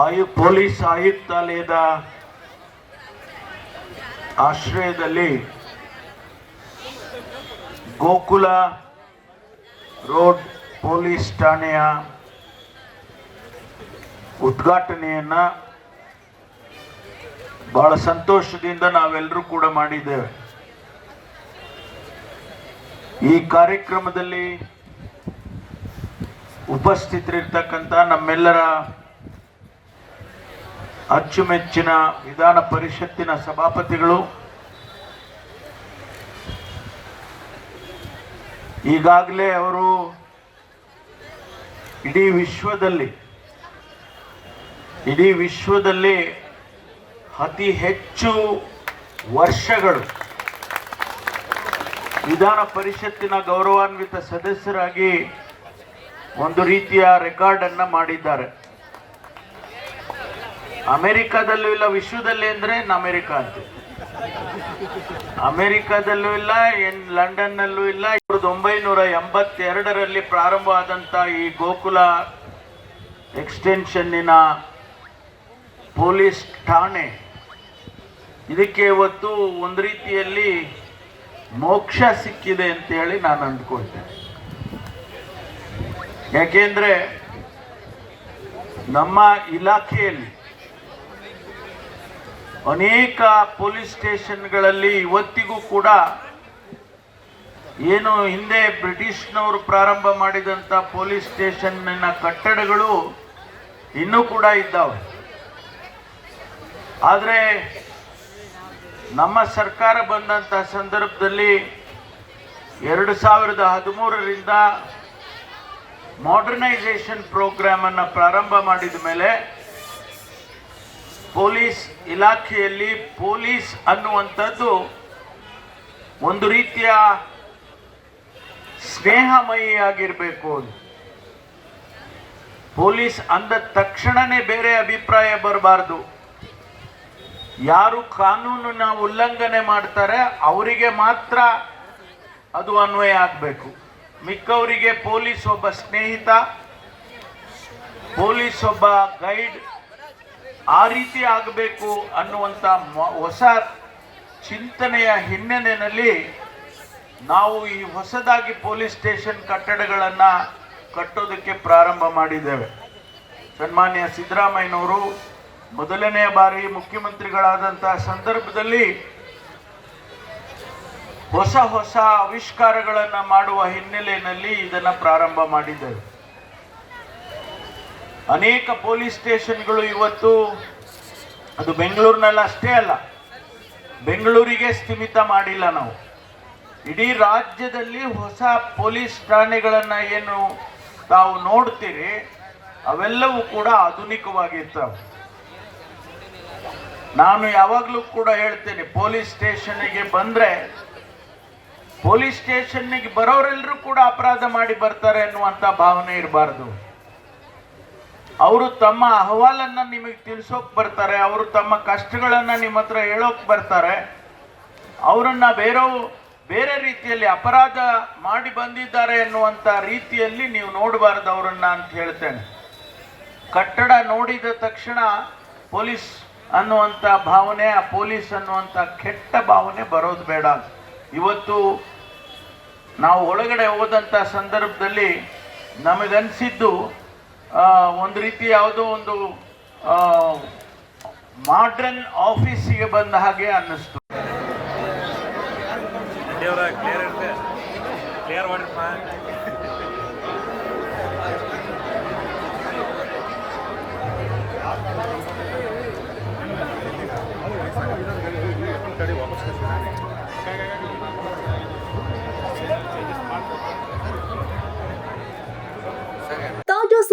ಆಯು police ಆಯುಕ್ತಾಲಯದ ಆಶ್ರಯದಲ್ಲಿ Gokula road police ಠಾಣೆಯ ಉದ್ಘಾಟನೆಯನ್ನು ಬಹಳ ಸಂತೋಷದಿಂದ ನಾವೆಲ್ಲರೂ ಕೂಡ ಮಾಡಿದ್ದೇವೆ. ಈ ಕಾರ್ಯಕ್ರಮದಲ್ಲಿ ಉಪಸ್ಥಿತರಿರ್ತಕ್ಕಂಥ ನಮ್ಮೆಲ್ಲರ ಅಚ್ಚುಮೆಚ್ಚಿನ ವಿಧಾನ ಪರಿಷತ್ತಿನ ಸಭಾಪತಿಗಳು. ಈಗಾಗಲೇ ಅವರು ಇಡೀ ವಿಶ್ವದಲ್ಲಿ ಇಡೀ ವಿಶ್ವದಲ್ಲಿ ಅತಿ ಹೆಚ್ಚು ವರ್ಷಗಳು ವಿಧಾನ ಪರಿಷತ್ತಿನ ಗೌರವಾನ್ವಿತ ಸದಸ್ಯರಾಗಿ ಒಂದು ರೀತಿಯ ರೆಕಾರ್ಡನ್ನು ಮಾಡಿದ್ದಾರೆ. ಅಮೆರಿಕದಲ್ಲೂ ಇಲ್ಲ, ವಿಶ್ವದಲ್ಲಿ ಅಂದ್ರೆ ಅಮೆರಿಕ ಅಂತ. ಅಮೆರಿಕಾದಲ್ಲೂ ಇಲ್ಲ ಎನ್ ಲಂಡನ್ನಲ್ಲೂ ಇಲ್ಲ ಸಾವಿರದ ಒಂಬೈನೂರ ಎಂಬತ್ತೆರಡರಲ್ಲಿ ಪ್ರಾರಂಭ ಈ ಗೋಕುಲ ಎಕ್ಸ್ಟೆನ್ಷನ್ನಿನ ಪೊಲೀಸ್ ಠಾಣೆ. ಇದಕ್ಕೆ ಇವತ್ತು ಒಂದು ರೀತಿಯಲ್ಲಿ ಮೋಕ್ಷ ಸಿಕ್ಕಿದೆ ಅಂತ ಹೇಳಿ ನಾನು ಅಂದ್ಕೊಳ್ತೇನೆ. ಯಾಕೆಂದ್ರೆ ನಮ್ಮ ಇಲಾಖೆಯಲ್ಲಿ ಅನೇಕ ಪೊಲೀಸ್ ಸ್ಟೇಷನ್ಗಳಲ್ಲಿ ಇವತ್ತಿಗೂ ಕೂಡ ಏನು ಹಿಂದೆ ಬ್ರಿಟಿಷ್ನವರು ಪ್ರಾರಂಭ ಮಾಡಿದಂಥ ಪೊಲೀಸ್ ಸ್ಟೇಷನ್ನ ಕಟ್ಟಡಗಳು ಇನ್ನೂ ಕೂಡ ಇದ್ದಾವೆ. ಆದರೆ ನಮ್ಮ ಸರ್ಕಾರ ಬಂದಂಥ ಸಂದರ್ಭದಲ್ಲಿ ಎರಡು ಸಾವಿರದ ಹದಿಮೂರರಿಂದ ಮಾಡರ್ನೈಸೇಷನ್ ಪ್ರೋಗ್ರಾಮನ್ನು ಪ್ರಾರಂಭ ಮಾಡಿದ ಮೇಲೆ ಪೊಲೀಸ್ ಇಲಾಖೆಯಲ್ಲಿ ಪೊಲೀಸ್ ಅನ್ನುವಂಥದ್ದು ಒಂದು ರೀತಿಯ ಸ್ನೇಹಮಯಿಯಾಗಿರಬೇಕು. ಪೊಲೀಸ್ ಅಂದ ತಕ್ಷಣನೇ ಬೇರೆ ಅಭಿಪ್ರಾಯ ಬರಬಾರ್ದು. ಯಾರು ಕಾನೂನನ್ನ ಉಲ್ಲಂಘನೆ ಮಾಡ್ತಾರೆ, ಅವರಿಗೆ ಮಾತ್ರ ಅದು ಅನ್ವಯ ಆಗಬೇಕು. ಮಿಕ್ಕವರಿಗೆ ಪೊಲೀಸ್ ಒಬ್ಬ ಸ್ನೇಹಿತ, ಪೊಲೀಸ್ ಒಬ್ಬ ಗೈಡ್ ಆ ರೀತಿ ಆಗಬೇಕು ಅನ್ನುವಂಥ ಹೊಸ ಚಿಂತನೆಯ ಹಿನ್ನೆಲೆಯಲ್ಲಿ ನಾವು ಈ ಹೊಸದಾಗಿ ಪೊಲೀಸ್ ಸ್ಟೇಷನ್ ಕಟ್ಟಡಗಳನ್ನು ಕಟ್ಟೋದಕ್ಕೆ ಪ್ರಾರಂಭ ಮಾಡಿದ್ದೇವೆ. ಸನ್ಮಾನ್ಯ ಸಿದ್ದರಾಮಯ್ಯನವರು ಮೊದಲನೆಯ ಬಾರಿ ಮುಖ್ಯಮಂತ್ರಿಗಳಾದಂಥ ಸಂದರ್ಭದಲ್ಲಿ ಹೊಸ ಹೊಸ ಆವಿಷ್ಕಾರಗಳನ್ನು ಮಾಡುವ ಹಿನ್ನೆಲೆಯಲ್ಲಿ ಇದನ್ನು ಪ್ರಾರಂಭ ಮಾಡಿದ್ದೇವೆ. ಅನೇಕ ಪೊಲೀಸ್ ಸ್ಟೇಷನ್ಗಳು ಇವತ್ತು, ಅದು ಬೆಂಗಳೂರಿನಲ್ಲಿ ಅಷ್ಟೇ ಅಲ್ಲ, ಬೆಂಗಳೂರಿಗೆ ಸ್ಥಿಮಿತ ಮಾಡಿಲ್ಲ ನಾವು. ಇಡೀ ರಾಜ್ಯದಲ್ಲಿ ಹೊಸ ಪೊಲೀಸ್ ಠಾಣೆಗಳನ್ನು ಏನು ತಾವು ನೋಡ್ತೀರಿ, ಅವೆಲ್ಲವೂ ಕೂಡ ಆಧುನಿಕವಾಗಿರ್ತವೆ. ನಾನು ಯಾವಾಗಲೂ ಕೂಡ ಹೇಳ್ತೇನೆ, ಪೊಲೀಸ್ ಸ್ಟೇಷನ್ಗೆ ಬಂದರೆ, ಪೊಲೀಸ್ ಸ್ಟೇಷನ್ಗೆ ಬರೋರೆಲ್ಲರೂ ಕೂಡ ಅಪರಾಧ ಮಾಡಿ ಬರ್ತಾರೆ ಅನ್ನುವಂಥ ಭಾವನೆ ಇರಬಾರ್ದು. ಅವರು ತಮ್ಮ ಅಹವಾಲನ್ನು ನಿಮಗೆ ತಿಳಿಸೋಕ್ ಬರ್ತಾರೆ, ಅವರು ತಮ್ಮ ಕಷ್ಟಗಳನ್ನ ನಿಮ್ಮ ಹತ್ರ ಹೇಳೋಕೆ ಬರ್ತಾರೆ. ಅವರನ್ನು ಬೇರೆಯವರು ಬೇರೆ ರೀತಿಯಲ್ಲಿ ಅಪರಾಧ ಮಾಡಿ ಬಂದಿದ್ದಾರೆ ಎನ್ನುವಂಥ ರೀತಿಯಲ್ಲಿ ನೀವು ನೋಡಬಾರ್ದು ಅವರನ್ನು ಅಂತ ಹೇಳ್ತೇನೆ. ಕಟ್ಟಡ ನೋಡಿದ ತಕ್ಷಣ ಪೊಲೀಸ್ ಅನ್ನುವಂಥ ಭಾವನೆ, ಆ ಪೊಲೀಸ್ ಅನ್ನುವಂಥ ಕೆಟ್ಟ ಭಾವನೆ ಬರೋದು ಬೇಡ. ಇವತ್ತು ನಾವು ಒಳಗಡೆ ಹೋದಂಥ ಸಂದರ್ಭದಲ್ಲಿ ನಮಗನ್ಸಿದ್ದು ಒಂದು ರೀತಿ ಯಾವುದೋ ಒಂದು ಮಾಡ್ರನ್ ಆಫೀಸಿಗೆ ಬಂದ ಹಾಗೆ ಅನ್ನಿಸ್ತು. ದೇವ್ರ ಕ್ಲಿಯರ್